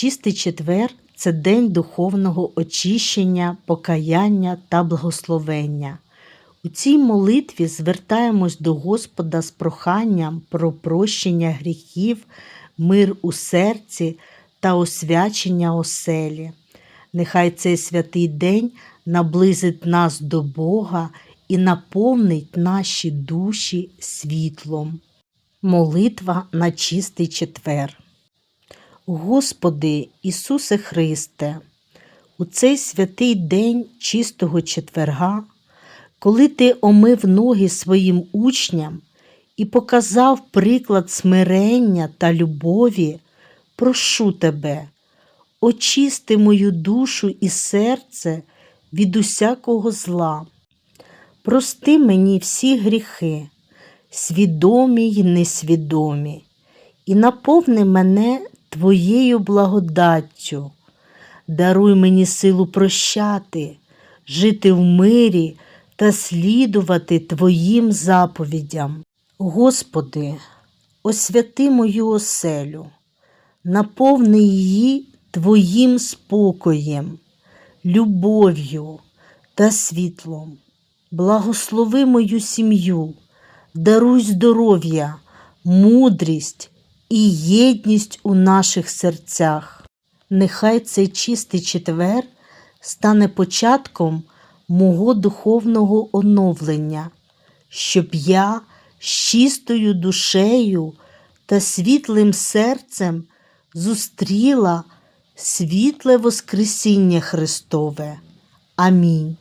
Чистий четвер це день духовного очищення, покаяння та благословення. У цій молитві звертаємось до Господа з проханням про прощення гріхів, мир у серці та освячення оселі. Нехай цей святий день наблизить нас до Бога і наповнить наші душі світлом. Молитва на чистий четвер. Господи Ісусе Христе, у цей святий день чистого четверга, коли Ти омив ноги своїм учням і показав приклад смирення та любові, прошу Тебе, очисти мою душу і серце від усякого зла. Прости мені всі гріхи, свідомі й несвідомі, і наповни мене Твоєю благодаттю. Даруй мені силу прощати, жити в мирі та слідувати Твоїм заповідям. Господи, освяти мою оселю, наповни її Твоїм спокоєм, любов'ю та світлом. Благослови мою сім'ю, даруй здоров'я, мудрість і єдність у наших серцях. Нехай цей чистий четвер стане початком мого духовного оновлення, щоб я з чистою душею та світлим серцем зустріла світле Воскресіння Христове. Амінь.